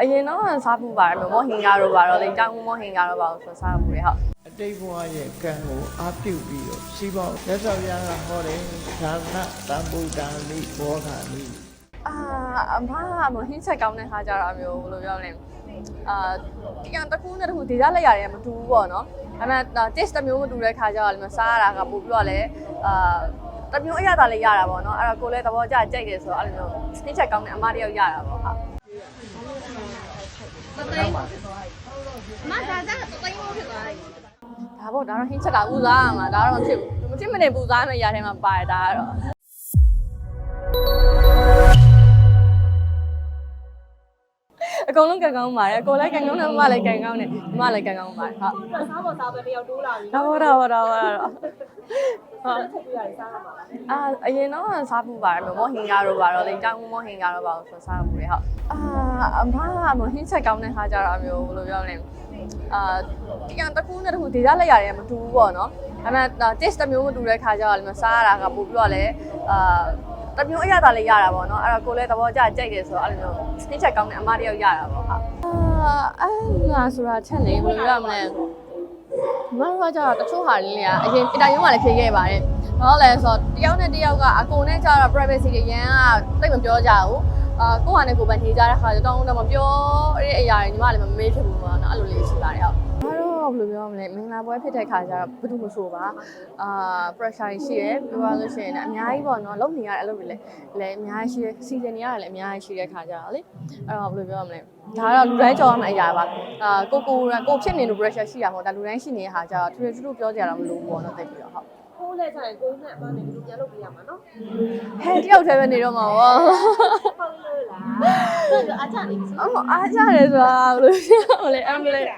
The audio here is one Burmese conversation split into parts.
အရင်တော့စားဖို့ပါတယ်မောဟင်ကားတို့ပါတော့လေတောင်းမောဟင်ကားတို့ပါဆိုစားဖို့လေဟုတ်အတိတ်ဘဝရဲ့ကံကိုအာပြုပြီးတော့ရှိပေါင်းလက်ဆောင်ရကဟောတယ်ဒါနတံဗုဒ္ဓံလိဘောဓာလိအာအမမဟင်းချက်ကောင်းတဲ့ခါကြတော့အမျိုးဘယ်လိုပြောလဲအာဒီကံတစ်ခုနဲ့တစ်ခုဒေသလက်ရတယ်မတူဘူးပေါ့နော်ဒါပေမဲ့ taste တစ်မျိုးမတူတဲ့ခါကြတော့လည်းစားရတာကပို့ပြီးတော့လည်းအာတစ်မျိုးအရသာလေးရတာပေါ့နော်အဲ့တော့ကိုလည်းသဘောကျကြိုက်တယ်ဆိုတော့အဲ့လိုမျိုးဟင်းချက်ကောင်းတဲ့အမတယောက်ရတာပေါ့ဟု တ်မဒါကြတော့တိုင်းမို့ဖြစ်သွားတယ်ဒါပေါ့ဒါတော့ဟင်းချက်ကဥစားရမှာဒါတော့မဖြစ်ဘူးမဖြစ်မနေပူစားမယ့်ຢာထဲမှာပါတယ်ဒါကတော့အကုန်လုံးကန်ကောင်းပါတယ်အကိုလည်းကန်ကောင်းတယ်မမလည်းကန်ကောင်းတယ်မမလည်းကန်ကောင်းပါတယ်ဟုတ်သူကစားပေါ်စားပဲတယောက်တိုးလာပြီဒါပေါ့ဒါပေါ့ဒါပေါ့တော့ဟုတ်ချက်ပြရတယ်စားရမှာအာအရင်တော့စားဖို့ပါတယ်မောဟင်ကားတို့ပါတော့လေတောင်းမောဟင်ကားတို့ပါဆိုစားဖို့လေဟုတ်အာ အမမဟင်းချက်ကောင်းတဲ့ခါကြတော့အမျိုးဘယ်လိုပြောလဲအာဒီကံတစ်ခုနဲ့တစ်ခုဒေသလက်ရတယ်မတူဘူးပေါ့နော်ဒါပေမဲ့ taste တစ်မျိုးမတူတဲ့ခါကျတော့လည်းစားရတာကပို့ပြီးတော့လည်းအာတစ်မျိုးအရသာလေးရတာပေါ့နော်အဲ့တော့ကိုလည်းသဘောကျကြိုက်တယ်ဆိုတော့အဲ့လိုမျိုးဟင်းချက်ကောင်းတဲ့အမတယောက်ရတာပေါ့ဟုတ်အာအဲ့ငါဆိုတာချက်နေဘယ်လိုရမလဲမတို့ကကြတော့တချို့ဟာလေးတွေကအရင်အင်တာဗျူးမှာလည်းဖြေခဲ့ပါတယ်။ဘာလို့လဲဆိုတော့တယောက်နဲ့တယောက်က အကုန်နဲ့ကြတော့ privacy တွေရန်ကတိတ်မပြောကြဘူး။ အာကိုယ့်ဟာနဲ့ကိုယ်ပဲနေကြတဲ့ခါကျတော့တောင်းတော့မပြောတဲ့အရာတွေညီမလည်းမမေးဖြစ်ဘူးပေါ့နော်အဲ့လိုလေးရှိပါတယ်ဟုတ်။ဘာတော့ဘယ်လိုပြောမလဲမင်္ဂလာပွဲဖြစ်တဲ့ခါကျတော့ဘယ်သူမှဆိုပါအာ pressure တွေရှိတယ်ပြောရလို့ရှိရင်လည်းအများကြီးပေါ့နော်လုံနေရတဲ့အလုပ်တွေလည်းလည်းအများကြီးရှိတယ် season တွေရတယ်လည်းအများကြီးရှိတဲ့ခါကျတော့လေအဲ့တော့ဘယ်လိုပြောမလဲဒါကတော့လူတိုင်းကြော်ရမယ့်အရာပါအာကိုကိုကိုဖြစ်နေလို့ pressure ရှိတာမဟုတ်ဒါလူတိုင်းရှိနေတဲ့ခါကျတော့ထူထူထူပြောကြရတော့မလို့ပေါ့နော်တိတ်ပြီးတော့ဟုတ်ကိုးလဲကြရင်ကိုးနဲ့အမနဲ့ဒီလိုပြန်လုပ်ပြရမှာနော်ဟဲ့တယောက်တည်းပဲနေတော့မှာပေါ့ဟုတ် လို့လားဒါအကြနေပြီအမအားကြတယ်ဆိုတာဘယ်လိုပြောလဲအမလေး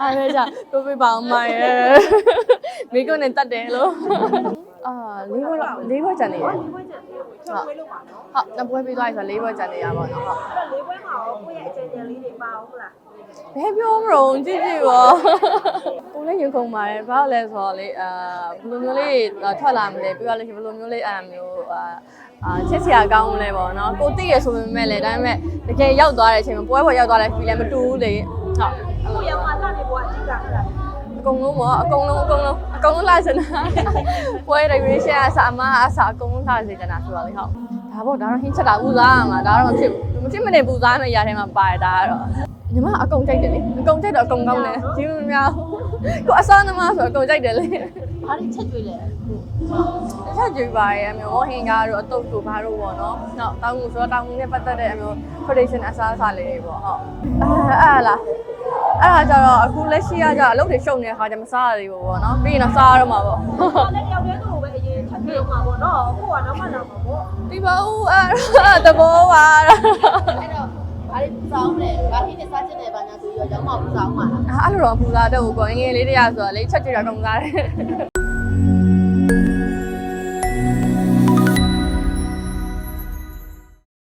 အားရကြပြပြပါအောင်မရဲ့မိကုန်းနဲ့တတ်တယ်လို့အာလေးဘွဲတော့လေးဘွဲကြံနေရဒီဘွဲချက်လေးကိုချက်ဝဲလုပ်ပါနော်ဟုတ်နှစ်ပွဲပြီးသွားပြီဆိုတော့လေးဘွဲကြံနေရပါတော့ဟုတ်အဲ့တော့လေးဘွဲမှာရောကိုယ့်ရဲ့အကြံဉာဏ်လေးတွေပါအောင်ဟုတ်လားဘယ်ပြောမလို့ကြည့်ကြည့်ပေါ့ကိုလည်းရင်ကုန်ပါတယ်ဘာလို့လဲဆိုတော့လေအာဘယ်လိုမျိုးလေးထွက်လာမလဲပြောရလို့ရှိရင်ဘယ်လိုမျိုးလေးအာမျိုးအာ အာချစ်စရာကောင်းမလဲပေါ့နော်ကိုသိရဆိုပေမဲ့လည်းဒါပေမဲ့တကယ်ရောက်သွားတဲ့အချိန်မှာပွဲပေါ်ရောက်သွားတဲ့ feel လည်းမတူဘူးလေဟုတ်ကိုရောမှာလှနေဘွားအကြည့်တာဟုတ်လားအကုန်လုံးပေါ့အကုန်လုံးအကုန်လုံးအကုန်လုံးလာစနာပွဲ decoration အစားအမအစားအကုန်လုံးလာစေချင်တာဆိုတော့လေဟုတ်ဒါပေါ့ဒါတော့ဟင်းချက်တာပူစားရမှာဒါတော့မဖြစ်ဘူးမဖြစ်မနေပူစားမယ့်ຢာထဲမှာပါတယ်ဒါကတော့ညီမအကုန်ကြိုက်တယ်လေအကုန်ကြိုက်တော့အကုန်ကောင်းတယ်ဒီလိုများကိုအစားသမားဆိုအကုန်ကြိုက်တယ်လေ ဘာလို့ချက်ကျွေးလဲတစ်ချက်ကြည့်ပါရဲ့အမျိုးဟင်းကားတို့အတုပ်တို့ဘာတို့ပေါ့နော်။နောက်တောင်းမှုဆိုတော့တောင်းမှုနဲ့ပတ်သက်တဲ့အမျိုး tradition အစားအစာလေးတွေပေါ့ဟုတ်။အဲအဲ့လားအဲ့ဒါကြတော့အခုလက်ရှိကကြအလုပ်တွေရှုံနေတဲ့ခါကျမစားရသေးဘူးပေါ့နော်။ပြီးရင်တော့စားရတော့မှာပေါ့တော့လည်းတယောက်တည်းသူ့ကိုပဲအရင်ချက်ကျွေးမှာပေါ့နော်ကိုကနောက်မှနောက်မှာပေါ့။ဒီပါဦးအဲ့သဘောပါအဲ့တော့ဘာလေးပူဆောင်လဲဘာဖြစ်နေစားချင်တယ်ဘာညာဆိုပြီးတော့ကျောင်းမပူဆောင်မှာလား။အဲ့လိုတော့ပူစားတော့ကိုငယ်လေးတွေကဆိုတော့လေချက်ကြည့်တာကုန်စားတယ်